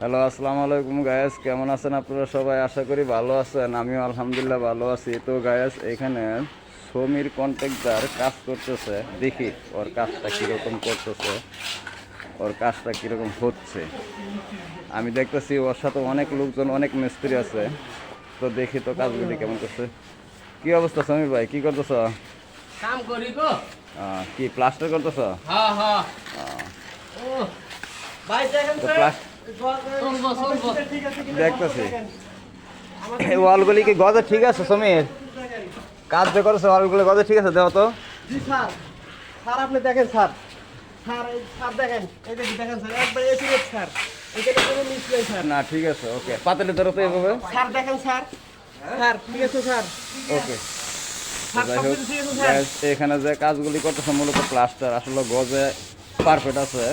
Hello আসসালামু আলাইকুম Guys কেমন আছেন আপনারা সবাই? আশা করি ভালো আছেন আমিও আলহামদুলিল্লাহ ভালো আছি। তো গায়াস এখানে সমীর কন্ট্রাক্টার কাজ করতেছে দেখি ওর কাজটা কীরকম করতেছে ওর কাজটা কীরকম হচ্ছে। আমি দেখতেছি ওর সাথে অনেক লোকজন অনেক মিস্ত্রি আছে তো দেখি তো কাজগুলি কেমন করছে। কি অবস্থা সমীর ভাই কি করতেছ? কাম করি গো। কি প্লাস্টার করতেছ? হ্যাঁ হ্যাঁ। ভাই দেখেন দেখতেছি। ওয়ালগুলি কি গজে ঠিক আছে সমীর? কাজ যে করেছে ওয়ালগুলো গজে ঠিক আছে? তো। জি স্যার। স্যার আপনি দেখেন স্যার। স্যার স্যার দেখেন। এই দেখি দেখেন স্যার। একবার এসি স্যার। এখানে কোনো মিস নেই স্যার। না ঠিক আছে ওকে। পাতালি ধরো তো এভাবে। স্যার দেখেন স্যার। স্যার ঠিক আছে ওকে। এখানে যে কাজগুলি করতেছে মূলত প্লাস্টার আসলে গজে পারফেক্ট আছে।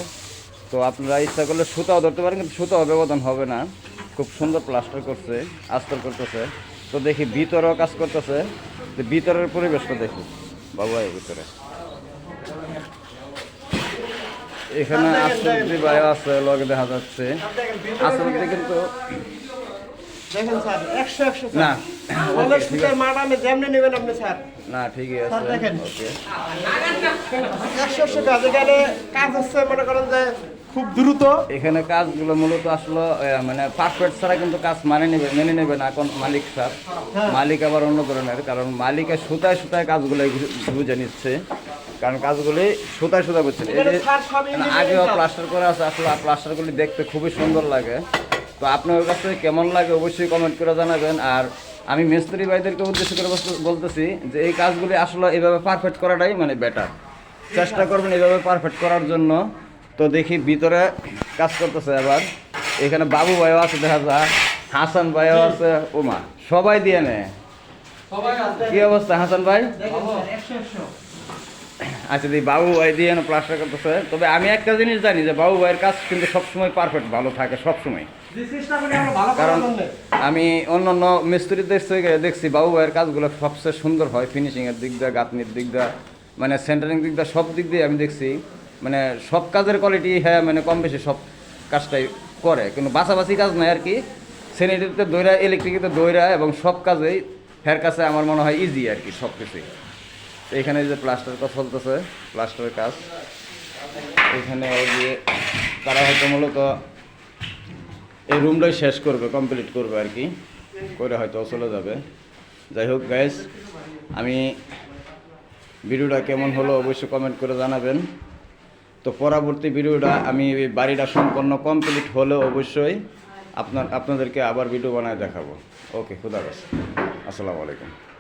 তো আপনারা ইচ্ছা করলে সুতাও ধরতে পারেন, কিন্তু সুতাও ব্যবধান হবে না। খুব সুন্দর প্লাস্টার করছে, আস্তর করতেছে। তো দেখি ভিতরেও কাজ করতেছে। তো ভিতরের পরিবেশটা দেখি। বাবু, এই ভিতরে। এখানে ভাই আছে, লগে দেখা যাচ্ছে। আসল আসলে কিন্তু দেখেন স্যার একশো একশো না। অনেক ঠিক সুন্দর মাডামে যেমনি নেবেন আপনি স্যার। না ঠিকই স্যার, দেখেন। একশো একশো কাজ এখানে কাজ হচ্ছে মনে করেন যে খুব দ্রুত। এখানে কাজগুলো মূলত আসলে মানে পারফেক্ট ছাড়া কিন্তু কাজ মানে নেবে মেনে নেবে না এখন মালিক স্যার। মালিক আবার অন্য ধরনের কারণ মালিকের সুতায় সুতায় কাজগুলো বুঝে নিচ্ছে। কারণ কাজগুলি সুতায় সুতায় সব মানে আগেও প্লাস্টার করা আছে আসলে প্লাস্টারগুলি দেখতে খুবই সুন্দর লাগে। তো আপনার কাছে কেমন লাগে অবশ্যই কমেন্ট করে জানাবেন। আর আমি মিস্ত্রি ভাইদেরকে উদ্দেশ্য করে বলতেছি যে এই কাজগুলি আসলে এইভাবে পারফেক্ট করাটাই মানে বেটার চেষ্টা করবেন এভাবে পারফেক্ট করার জন্য। তো দেখি ভিতরে কাজ করতেছে আবার। এখানে বাবু ভাইও আছে দেখা যায় হাসান ভাইও আছে। ওমা সবাই দিয়ে নেয় কি অবস্থা হাসান ভাই দেখেন স্যার একশো একশো আচ্ছা দিদি বাবু ভাই দিয়ে প্লাস্টার করতেছে। তবে আমি একটা জিনিস জানি যে বাবু ভাইয়ের কাজ কিন্তু সবসময় পারফেক্ট ভালো থাকে সবসময়। কারণ আমি অন্য অন্য মিস্ত্রিদের থেকে দেখছি বাবু ভাইয়ের কাজগুলো সবচেয়ে সুন্দর হয় ফিনিশিংয়ের দিক দিয়ে গাঁথনির দিক দিয়ে মানে সেন্টারিং দিক দিয়ে সব দিক দিয়ে আমি দেখছি। মানে সব কাজের কোয়ালিটি হ্যাঁ মানে কম বেশি সব কাজটাই করে। কিন্তু বাছাবাছি কাজ নাই আর কি। স্যানিটারিতে দৈরা ইলেকট্রিকিতে দৈরা এবং সব কাজেই হের কাছে আমার মনে হয় ইজি আর কি সব কিছুই এখানে যে প্লাস্টার চলতেছে, প্লাস্টারের কাজ, এখানে ওই যে তারা হয়তো মূলত এই রুমটাই শেষ করবে কমপ্লিট করবে আর কি, করে হয়তো চলে যাবে। যাই হোক গাইস আমি ভিডিওটা কেমন হলো অবশ্যই কমেন্ট করে জানাবেন। তো পরবর্তী ভিডিওটা আমি বাড়িটা সম্পন্ন কমপ্লিট হলে অবশ্যই আপনার, আপনাদেরকে আবার ভিডিও বানায় দেখাবো। ওকে খুদাবাস আসসালামু আলাইকুম।